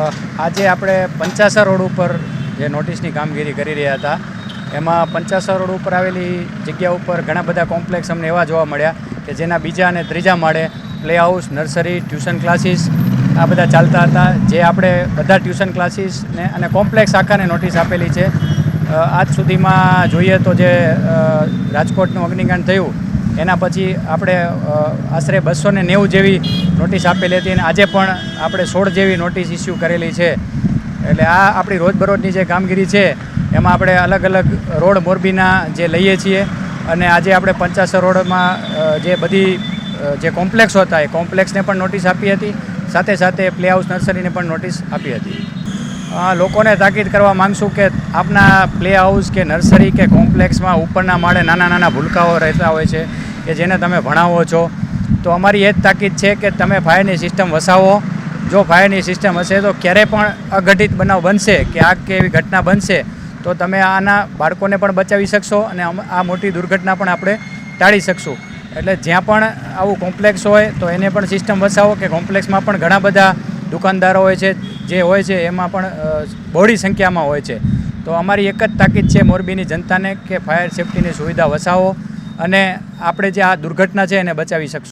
આજે આપણે પંચાસર રોડ ઉપર જે નોટિસની કામગીરી કરી રહ્યા હતા, એમાં પંચાસર રોડ ઉપર આવેલી જગ્યા ઉપર ઘણા બધા કોમ્પ્લેક્સ અમને એવા જોવા મળ્યા કે જેના બીજા અને ત્રીજા માળે play house nursery, tuition classes આ બધા ચાલતા હતા, જે આપણે બધા ટ્યુશન ક્લાસીસને અને કોમ્પ્લેક્સ આખાને નોટિસ આપેલી છે. આજ સુધીમાં જોઈએ તો જે રાજકોટનું અગ્નિકાંડ થયું એના પછી આપણે આશરે બસો ને નેવું જેવી નોટિસ આપેલી હતી અને આજે પણ આપણે સોળ જેવી નોટિસ ઇસ્યુ કરેલી છે. એટલે આ આપણી રોજબરોજની જે કામગીરી છે, એમાં આપણે અલગ અલગ રોડ મોરબીના જે લઈએ છીએ અને આજે આપણે પંચાસર રોડમાં જે બધી જે કોમ્પ્લેક્સો હતા, એ કોમ્પ્લેક્સને પણ નોટિસ આપી હતી. સાથે સાથે પ્લે હાઉસ નર્સરીને પણ નોટિસ આપી હતી. લોકોને તાકીદ કરવા માગશું કે આપના પ્લે હાઉસ કે નર્સરી કે કોમ્પ્લેક્સમાં ઉપરના માળે નાના નાના ભૂલકાઓ રહેતા હોય છે. કે જેને તમે ભણાવો છો. તો અમારી એ જ તાકીદ છે કે તમે ફાયરની સિસ્ટમ વસાવો. જો ફાયરની સિસ્ટમ હશે તો ક્યારે પણ અઘટિત બનાવ બનશે કે આગ કે એવી ઘટના બનશે, તો તમે આના બાળકોને પણ બચાવી શકશો અને આ મોટી દુર્ઘટના પણ આપણે ટાળી શકશું. એટલે જ્યાં પણ આવું કોમ્પ્લેક્સ હોય તો એને પણ સિસ્ટમ વસાવો કે કોમ્પ્લેક્સમાં પણ ઘણા બધા દુકાનદારો હોય છે, જે હોય છે એમાં પણ બહોળી સંખ્યામાં હોય છે. તો અમારી એક જ તાકીદ છે મોરબીની જનતાને કે ફાયર સેફ્ટીની સુવિધા વસાવો. અને આપણે જે આ દુર્ઘટના છે એને બચાવી શકશું.